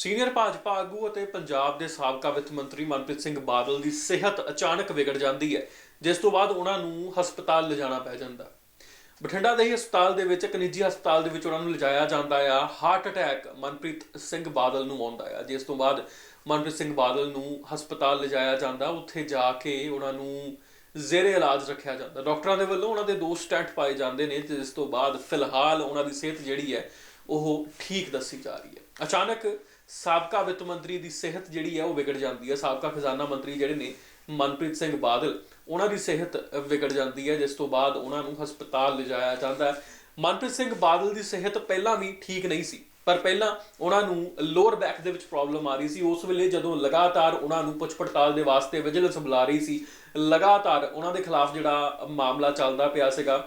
Senior Bhajpa ਆਗੂ ਅਤੇ ਪੰਜਾਬ ਦੇ ਸਾਬਕਾ ਵਿੱਤ ਮੰਤਰੀ ਮਨਪ੍ਰੀਤ ਸਿੰਘ ਬਾਦਲ ਦੀ ਸਿਹਤ ਅਚਾਨਕ ਵਿਗੜ ਜਾਂਦੀ ਹੈ, ਜਿਸ ਤੋਂ ਬਾਅਦ ਉਹਨਾਂ ਨੂੰ ਹਸਪਤਾਲ ਲਿਜਾਣਾ ਪੈ ਜਾਂਦਾ। ਬਠਿੰਡਾ ਦੇ ਹੀ ਹਸਪਤਾਲ ਦੇ ਵਿੱਚ, ਇੱਕ ਨਿੱਜੀ ਹਸਪਤਾਲ ਦੇ ਵਿੱਚ ਉਹਨਾਂ ਨੂੰ ਲਿਜਾਇਆ ਜਾਂਦਾ ਆ। ਹਾਰਟ ਅਟੈਕ ਮਨਪ੍ਰੀਤ ਸਿੰਘ ਬਾਦਲ ਨੂੰ ਆਉਂਦਾ ਆ, ਜਿਸ ਤੋਂ ਬਾਅਦ ਮਨਪ੍ਰੀਤ ਸਿੰਘ ਬਾਦਲ ਨੂੰ ਹਸਪਤਾਲ ਲਿਜਾਇਆ ਜਾਂਦਾ। ਉੱਥੇ ਜਾ ਕੇ ਉਹਨਾਂ ਨੂੰ ਜ਼ੇਰੇ ਇਲਾਜ ਰੱਖਿਆ ਜਾਂਦਾ। ਡਾਕਟਰਾਂ ਦੇ ਵੱਲੋਂ ਉਹਨਾਂ ਦੇ ਦੋ ਸਟੈਂਟ ਪਾਏ ਜਾਂਦੇ ਨੇ ਤੇ ਜਿਸ ਤੋਂ ਬਾਅਦ ਫਿਲਹਾਲ ਉਹਨਾਂ ਦੀ ਸਿਹਤ ਜਿਹੜੀ ਹੈ, ਉਹ ਠੀਕ ਦੱਸੀ ਜਾ ਰਹੀ ਹੈ। ਅਚਾਨਕ ਸਾਬਕਾ ਵਿੱਤ ਮੰਤਰੀ ਦੀ ਸਿਹਤ ਜਿਹੜੀ ਹੈ ਉਹ ਵਿਗੜ ਜਾਂਦੀ ਹੈ। ਸਾਬਕਾ ਖਜ਼ਾਨਾ ਮੰਤਰੀ ਜਿਹੜੇ ਨੇ, ਮਨਪ੍ਰੀਤ ਸਿੰਘ ਬਾਦਲ, ਉਹਨਾਂ ਦੀ ਸਿਹਤ ਵਿਗੜ ਜਾਂਦੀ ਹੈ, ਜਿਸ ਤੋਂ ਬਾਅਦ ਉਹਨਾਂ ਨੂੰ ਹਸਪਤਾਲ ਲਿਜਾਇਆ ਜਾਂਦਾ ਹੈ। ਮਨਪ੍ਰੀਤ ਸਿੰਘ ਬਾਦਲ ਦੀ ਸਿਹਤ ਪਹਿਲਾਂ ਵੀ ਠੀਕ ਨਹੀਂ ਸੀ, ਪਰ ਪਹਿਲਾਂ ਉਹਨਾਂ ਨੂੰ ਲੋਅਰ ਬੈਕ ਦੇ ਵਿੱਚ ਪ੍ਰੋਬਲਮ ਆ ਰਹੀ ਸੀ। ਉਸ ਵੇਲੇ ਜਦੋਂ ਲਗਾਤਾਰ ਉਹਨਾਂ ਨੂੰ ਪੁੱਛ ਪੜਤਾਲ ਦੇ ਵਾਸਤੇ ਵਿਜੀਲੈਂਸ ਬੁਲਾ ਰਹੀ ਸੀ, ਲਗਾਤਾਰ ਉਹਨਾਂ ਦੇ ਖਿਲਾਫ ਜਿਹੜਾ ਮਾਮਲਾ ਚੱਲਦਾ ਪਿਆ ਸੀਗਾ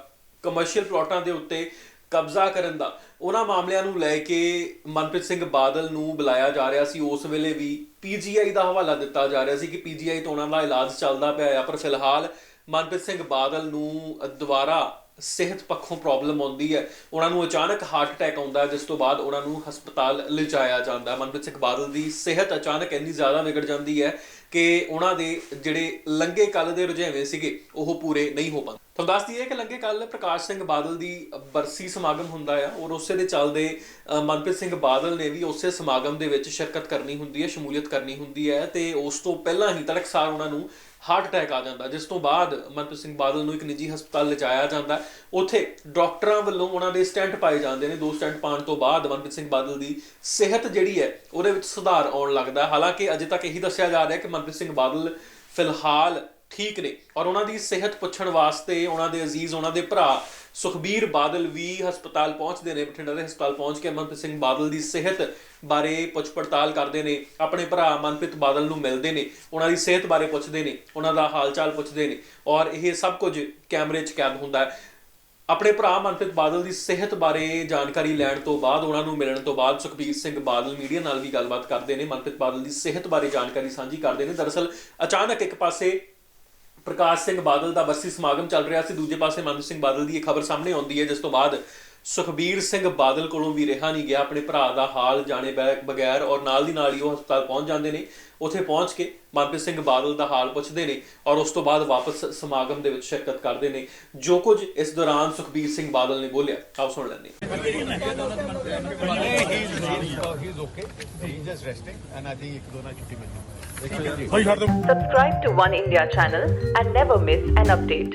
ਕਮਰਸ਼ੀਅਲ ਪਲਾਟਾਂ ਦੇ ਉੱਤੇ ਕਬਜ਼ਾ ਕਰਨ ਦਾ। ਉਹਨਾਂ ਮਾਮਲਿਆਂ ਨੂੰ ਲੈ ਕੇ ਮਨਪ੍ਰੀਤ ਸਿੰਘ ਬਾਦਲ ਨੂੰ ਬੁਲਾਇਆ ਜਾ ਰਿਹਾ ਸੀ। ਉਸ ਵੇਲੇ ਵੀ ਪੀਜੀਆਈ ਦਾ ਹਵਾਲਾ ਦਿੱਤਾ ਜਾ ਰਿਹਾ ਸੀ ਕਿ ਪੀਜੀਆਈ ਤੋਂ ਉਹਨਾਂ ਦਾ ਇਲਾਜ ਚੱਲਦਾ ਪਿਆ ਆ। ਪਰ ਫਿਲਹਾਲ ਮਨਪ੍ਰੀਤ ਸਿੰਘ ਬਾਦਲ ਨੂੰ ਦੁਬਾਰਾ ਸਿਹਤ ਪੱਖੋਂ ਪ੍ਰੋਬਲਮ ਆਉਂਦੀ ਹੈ। ਉਹਨਾਂ ਨੂੰ ਅਚਾਨਕ ਹਾਰਟ ਅਟੈਕ ਆਉਂਦਾ ਜਿਸ ਤੋਂ ਬਾਅਦ ਉਹਨਾਂ ਨੂੰ ਹਸਪਤਾਲ ਲਿਜਾਇਆ ਜਾਂਦਾ ਮਨਪ੍ਰੀਤ ਸਿੰਘ ਬਾਦਲ ਦੀ ਸਿਹਤ ਅਚਾਨਕ ਇੰਨੀ ਜ਼ਿਆਦਾ ਵਿਗੜ ਜਾਂਦੀ ਹੈ ਕਿ ਉਹਨਾਂ ਦੇ ਜਿਹੜੇ ਲੰਗੇ ਕੱਲ ਦੇ ਰੁਝੇਵੇਂ ਸੀਗੇ, ਉਹ ਪੂਰੇ ਨਹੀਂ ਹੋ ਪਾਉਂਦੇ। ਤੁਹਾਨੂੰ ਦੱਸ ਦਈਏ ਕਿ ਲੰਗੇ ਕੱਲ ਪ੍ਰਕਾਸ਼ ਸਿੰਘ ਬਾਦਲ ਦੀ ਬਰਸੀ ਸਮਾਗਮ ਹੁੰਦਾ ਆ, ਔਰ ਉਸੇ ਦੇ ਚੱਲਦੇ ਮਨਪ੍ਰੀਤ ਸਿੰਘ ਬਾਦਲ ਨੇ ਵੀ ਉਸੇ ਸਮਾਗਮ ਦੇ ਵਿੱਚ ਸ਼ਿਰਕਤ ਕਰਨੀ ਹੁੰਦੀ ਹੈ, ਸ਼ਮੂਲੀਅਤ ਕਰਨੀ ਹੁੰਦੀ ਹੈ, ਤੇ ਉਸ ਤੋਂ ਪਹਿਲਾਂ ਹੀ ਤੜਕਸਾਰ ਉਹਨਾਂ ਨੂੰ ਹਾਰਟ ਅਟੈਕ ਆ ਜਾਂਦਾ। ਜਿਸ ਤੋਂ ਬਾਅਦ ਮਨਪ੍ਰੀਤ ਸਿੰਘ ਬਾਦਲ ਨੂੰ ਇੱਕ ਨਿੱਜੀ ਹਸਪਤਾਲ ਲਿਜਾਇਆ ਜਾਂਦਾ। ਉੱਥੇ ਡਾਕਟਰਾਂ ਵੱਲੋਂ ਉਹਨਾਂ ਦੇ ਸਟੈਂਟ ਪਾਏ ਜਾਂਦੇ ਨੇ। ਦੋ ਸਟੈਂਟ ਪਾਉਣ ਤੋਂ ਬਾਅਦ ਮਨਪ੍ਰੀਤ ਸਿੰਘ ਬਾਦਲ ਦੀ ਸਿਹਤ ਜਿਹੜੀ ਹੈ, ਉਹਦੇ ਵਿੱਚ ਸੁਧਾਰ ਆਉਣ ਲੱਗਦਾ ਹਾਲਾਂਕਿ ਅਜੇ ਤੱਕ ਇਹੀ ਦੱਸਿਆ ਜਾ ਰਿਹਾ ਕਿ ਮਨਪ੍ਰੀਤ ਸਿੰਘ ਬਾਦਲ ਫਿਲਹਾਲ ਠੀਕ ਨੇ। ਔਰ ਉਹਨਾਂ ਦੀ ਸਿਹਤ ਪੁੱਛਣ ਵਾਸਤੇ ਉਹਨਾਂ ਦੇ ਅਜ਼ੀਜ਼, ਉਹਨਾਂ ਦੇ ਭਰਾ ਸੁਖਬੀਰ ਬਾਦਲ ਵੀ ਹਸਪਤਾਲ ਪਹੁੰਚਦੇ ਨੇ, ਬਠਿੰਡਾ ਦੇ ਹਸਪਤਾਲ ਪਹੁੰਚ ਕੇ ਮਨਪ੍ਰੀਤ ਸਿੰਘ ਬਾਦਲ ਦੀ ਸਿਹਤ ਬਾਰੇ ਪੁੱਛ ਪੜਤਾਲ ਕਰਦੇ ਨੇ, ਆਪਣੇ ਭਰਾ ਮਨਪ੍ਰੀਤ ਬਾਦਲ ਨੂੰ ਮਿਲਦੇ ਨੇ, ਉਹਨਾਂ ਦੀ ਸਿਹਤ ਬਾਰੇ ਪੁੱਛਦੇ ਨੇ, ਉਹਨਾਂ ਦਾ ਹਾਲ ਚਾਲ ਪੁੱਛਦੇ ਨੇ, ਔਰ ਇਹ ਸਭ ਕੁਝ ਕੈਮਰੇ 'ਚ ਕੈਦ ਹੁੰਦਾ ਹੈ। ਆਪਣੇ ਭਰਾ ਮਨਪ੍ਰੀਤ ਬਾਦਲ ਦੀ ਸਿਹਤ ਬਾਰੇ ਜਾਣਕਾਰੀ ਲੈਣ ਤੋਂ ਬਾਅਦ, ਉਹਨਾਂ ਨੂੰ ਮਿਲਣ ਤੋਂ ਬਾਅਦ ਸੁਖਬੀਰ ਸਿੰਘ ਬਾਦਲ ਮੀਡੀਆ ਨਾਲ ਵੀ ਗੱਲਬਾਤ ਕਰਦੇ ਨੇ ਮਨਪ੍ਰੀਤ ਬਾਦਲ ਦੀ ਸਿਹਤ ਬਾਰੇ ਜਾਣਕਾਰੀ ਸਾਂਝੀ ਕਰਦੇ ਨੇ। ਦਰਅਸਲ ਅਚਾਨਕ ਇੱਕ ਪਾਸੇ ਪ੍ਰਕਾਸ਼ ਸਿੰਘ ਬਾਦਲ ਦਾ ਬਰਸੀ ਸਮਾਗਮ ਚੱਲ ਰਿਹਾ ਸੀ। ਦੂਜੇ ਪਾਸੇ ਮਨਪ੍ਰੀਤ ਸਿੰਘ ਬਾਦਲ ਦੀ ਇਹ ਖਬਰ ਸਾਹਮਣੇ ਆਉਂਦੀ ਹੈ, ਜਿਸ ਤੋਂ ਬਾਅਦ ਸੁਖਬੀਰ ਸਿੰਘ ਬਾਦਲ ਕੋਲੋਂ ਵੀ ਰਿਹਾ ਨਹੀਂ ਗਿਆ। ਆਪਣੇ ਭਰਾ ਦਾ ਹਾਲ ਜਾਣੇ ਬਗੈਰ ਔਰ ਨਾਲ ਦੀ ਨਾਲ ਹੀ ਉਹ ਹਸਪਤਾਲ ਪਹੁੰਚ ਜਾਂਦੇ ਨੇ। ਉੱਥੇ ਪਹੁੰਚ ਕੇ ਮਨਪ੍ਰੀਤ ਸਿੰਘ ਬਾਦਲ ਦਾ ਹਾਲ ਪੁੱਛਦੇ ਨੇ ਔਰ ਉਸ ਤੋਂ ਬਾਅਦ ਵਾਪਸ ਸਮਾਗਮ ਦੇ ਵਿੱਚ ਸ਼ਿਰਕਤ ਕਰਦੇ ਨੇ। ਜੋ ਕੁਝ ਇਸ ਦੌਰਾਨ ਸੁਖਬੀਰ ਸਿੰਘ ਬਾਦਲ ਨੇ ਬੋਲਿਆ ਆਪ ਸੁਣ ਲੈਂਦੇ Subscribe to One India channel and never miss an update.